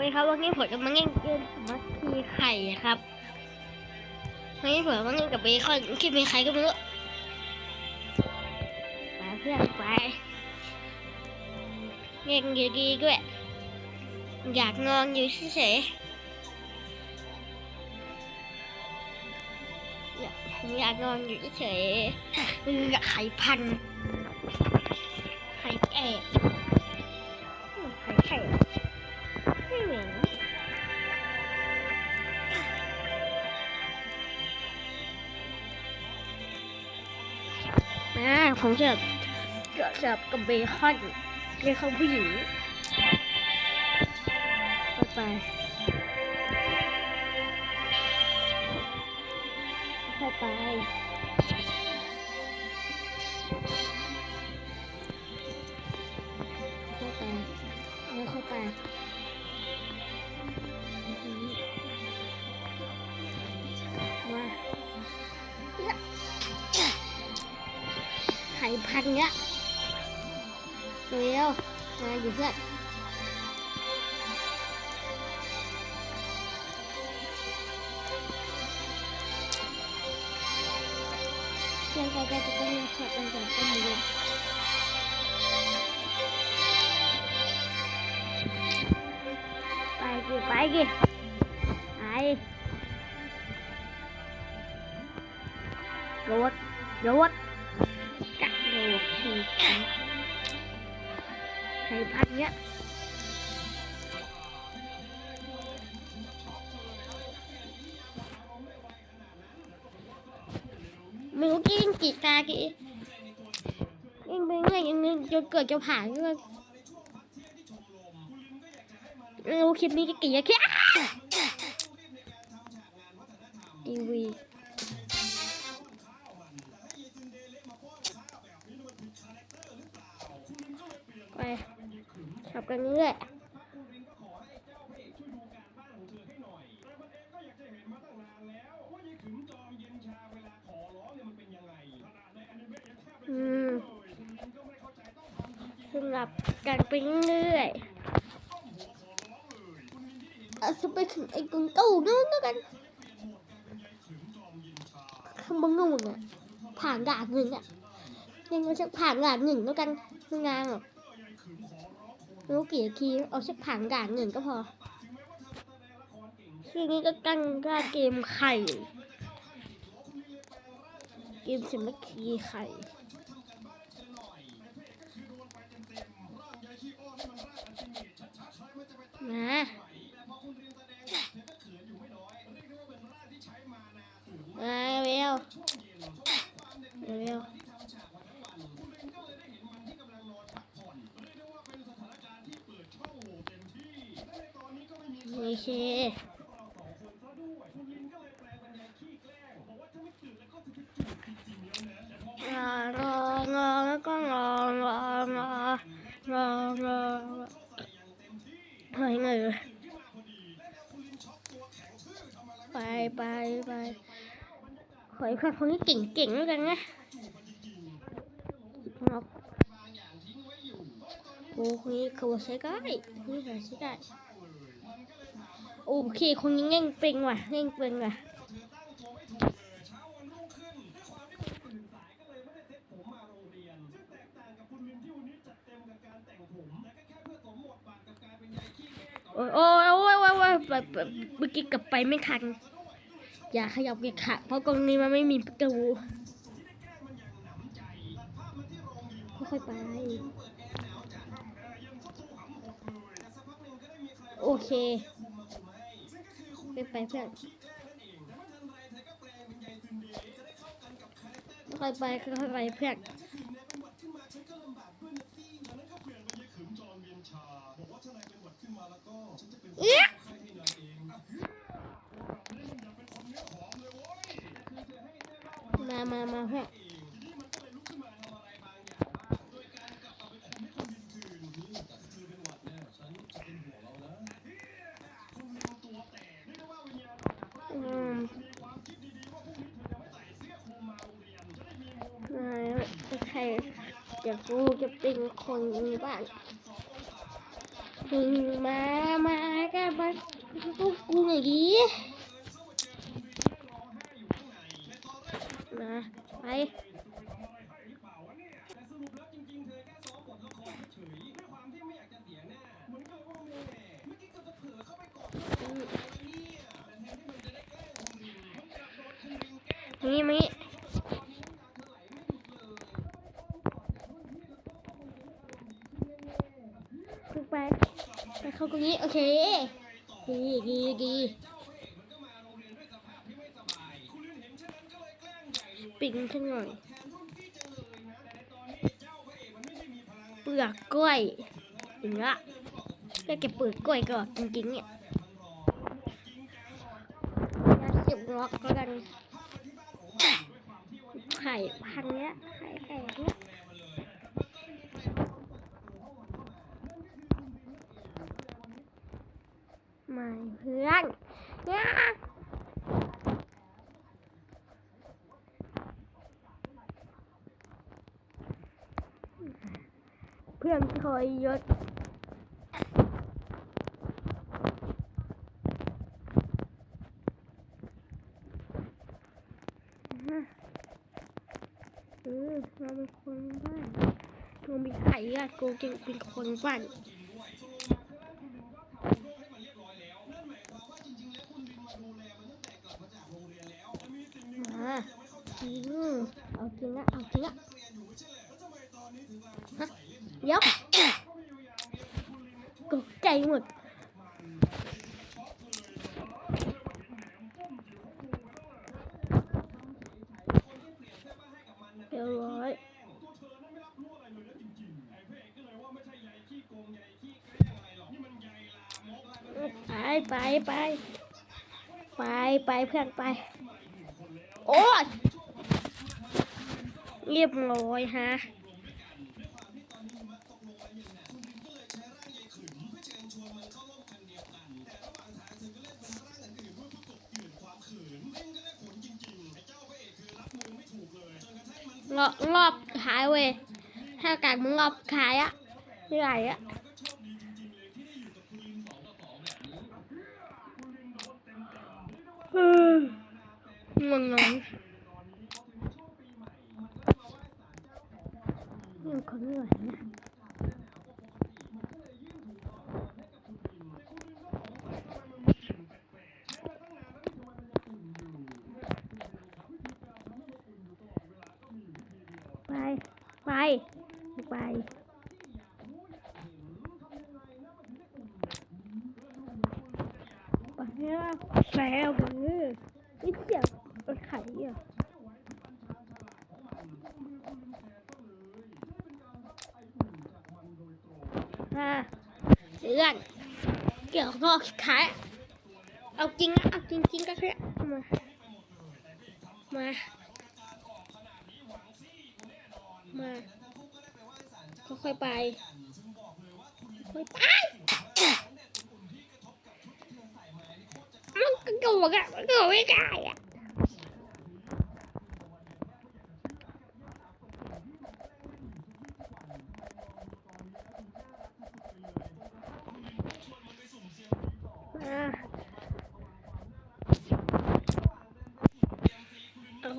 เคครับวันนี้ผมจะมาเล่นเกมสมัคคีไข่ครับวันนี้ผมมาเล่นกับเบคอนคิดเป็นใครก็ไม่รู้ไปเพื่อนไปเล่นดีๆด้วยอยากนอนอยู่เฉยๆอยากอยากนอนอยู่เฉยๆเอไข่พันไข่แก่ อ่าผมจะจะเสิร์ฟกับเบคอนเบคอนผู้หญิงไปไปเข้าไป ไข่พันเนี้ยเร็วมาอยู่เพื่อนเพียงใกล้ๆจะต้ ใครพัดเนี้ยไม่รู้กี่กี่ตากี่ยังเป็นไงยังนึงจนเกิดจะผ่านก็ไม่รู้คลิปนี้จะกี่แค่อีวี ขับกันเรื่อยอืมสลับกันไปเรื่อยอาจจะไปถึงไอ้กึ่งเก้านู่นแล้วกันข้างบนนู่นอะผ่านด่านหนึ่งอะยังไม่ใช่ผ่านด่านหนึ่งแล้วกันไม่นานหรอกไม่ รู้กี่นาทีเอาสักผ่านด่านหนึ่งก็พอช่วงนี้ก็ตั้งค่าเกมไข่ เกมสมัคคีไข่มาเร็วเร็ว โอ เค รอรอรอแล้วก็รองรองรอรอรอเฮ้ยเหนื่อยไปไปไปขอให้เพื่อนคนนี้เก่งๆแล้วกันนะโอ้คนนี้เขาใช้ได้คนนี้ใช้ได้ โอเคคนนี้เง่งเป็นว่ะเง่งเป็นว่ะโอ้ยโอ้ยโอ้ยโอ้ยโอ้ยแบบเมื่อกี้กลับไปไม่ทันอย่าขยับอย่าขะเพราะกรงนี้มันไม่มีประตูค่อยไป โอเค ไปไปเพื่อนค่อยไปค่อยไปเพื่อนเอ๊ะมามามาเพื่อนอืม นายใครจะ กูจะเป็นคนบ้านมึงมามาแกมากูกูหน่อยดิมาไปนี่มานี่ขึ้นไป ไป เข้าตรงนี้ โอเคดีดีดีปิงขึ้นหน่อย เปลือกกล้วยอย่างเงี้ยก็เก็บเปลือกกล้วยก่อนจริงๆเนี่ยยาเก็บล็อกแล้วกันไข่พันเนี้ยไข่ไก่เนี้ย ไม่เพื่อนเนี่ยเพื่อนคอยยศเออเราเป็นคนบ้านกูมีไข่อะกูจึงเป็นคนบ้าน มาจริง เอาจริงละเอาจริงละฮะเดี๋ยวตกใจหมดเรียบร้อยไปไปไปไปไปเพื่อนไป โอ้ย เรียบร้อยฮะงอบงอบขายเว้ยถ้าการมึงงอบขายอะไม่ไหวอะอืมงงงงนี่ คนไม่ไหวนะไป ไป ไปไปแล้วแซวมือเสียงมันไข่อะ อ่าเดือนเกี่ยวกับขายเอาจริงนะเอาจริงจริงก็แค่มา มา มาค่อยๆไป ค่อยๆไปมันกระโดดอะมันกระโดดไม่ได้อะ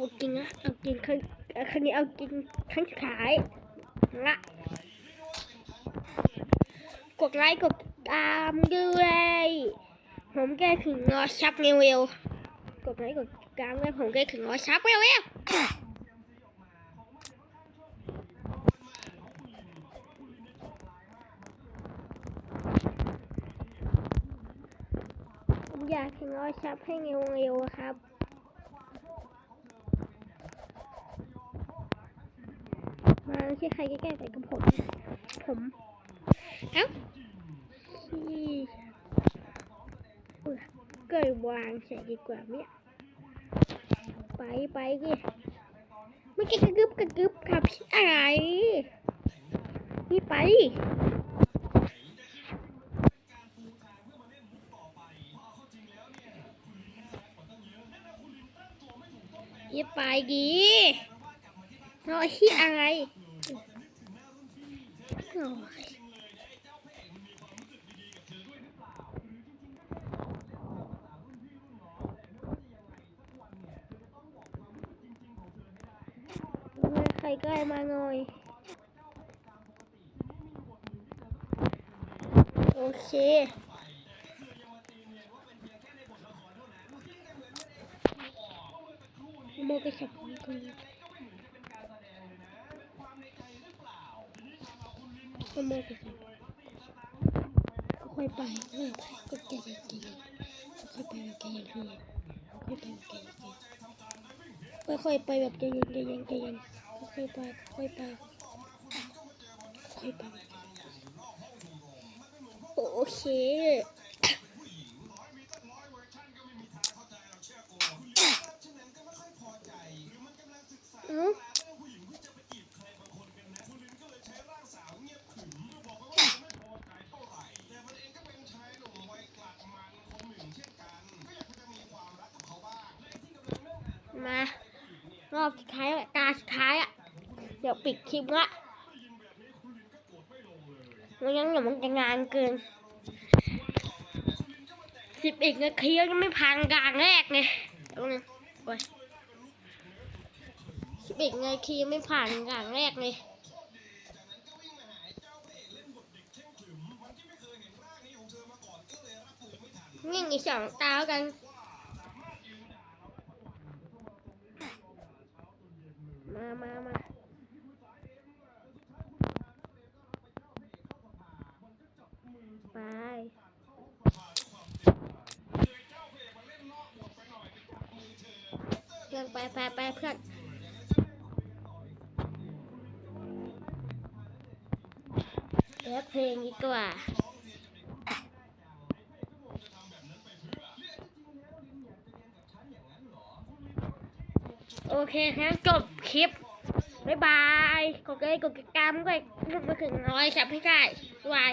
เอาจริงอะเอาจริงครั้งครั้งนี้เอาจริงครั้งสุดท้ายละกดไลค์กดตามด้วยผมแก้ถึงงอชับเร็วๆกดไลค์กดตามด้วยผมแก้ถึงงอชับเร็วๆผมอยากถึงงอชับให้เร็วๆครับ มาที่ใครแก้ๆไปกับผม ผมเอ้าที่อุ๊ยเกิดวางใส่ดีกว่าเนี่ยไปไปดิไม่ใช่กระกึบกระกึบครับอะไรนี่ไปอย่าไปดีรอที่อะไร หน่ยใครใกล้มาหน่อย โอเคโมไปสับคนก่น โมไปขับค่อยๆไปค่อยๆไปก็ใจเย็นใจเย็นค่อยๆไปแบบเย็นใจเย็นค่อยๆไปแบบเย็นใจเย็นค่อยๆไปแบบเย็นใจเย็นค่อยๆไปค่อยๆไปค่อยๆไปโอเคเอ้ มา รอบสุดท้ายอะตาสุดท้ายอะ เดี๋ยวปิดคลิปละไม่งั้นเดี๋ยวมันจะงานเกินสิบเอกนาทียังไม่พังกลางแรกไงเอาไงโอ้ยสิบเอกนาทียังไม่ผ่านกลางแรกเลยนี่อีกสองตาแล้วกัน มามามาไป เพื่อน ไปไปเพื่อนเลือกเพลงดีกว่าโอเคครับจบคลิปบ๊ายบายกดไลค์กดติดตามด้วยมาถึงร้อยสับให้ได้บ๊ายบาย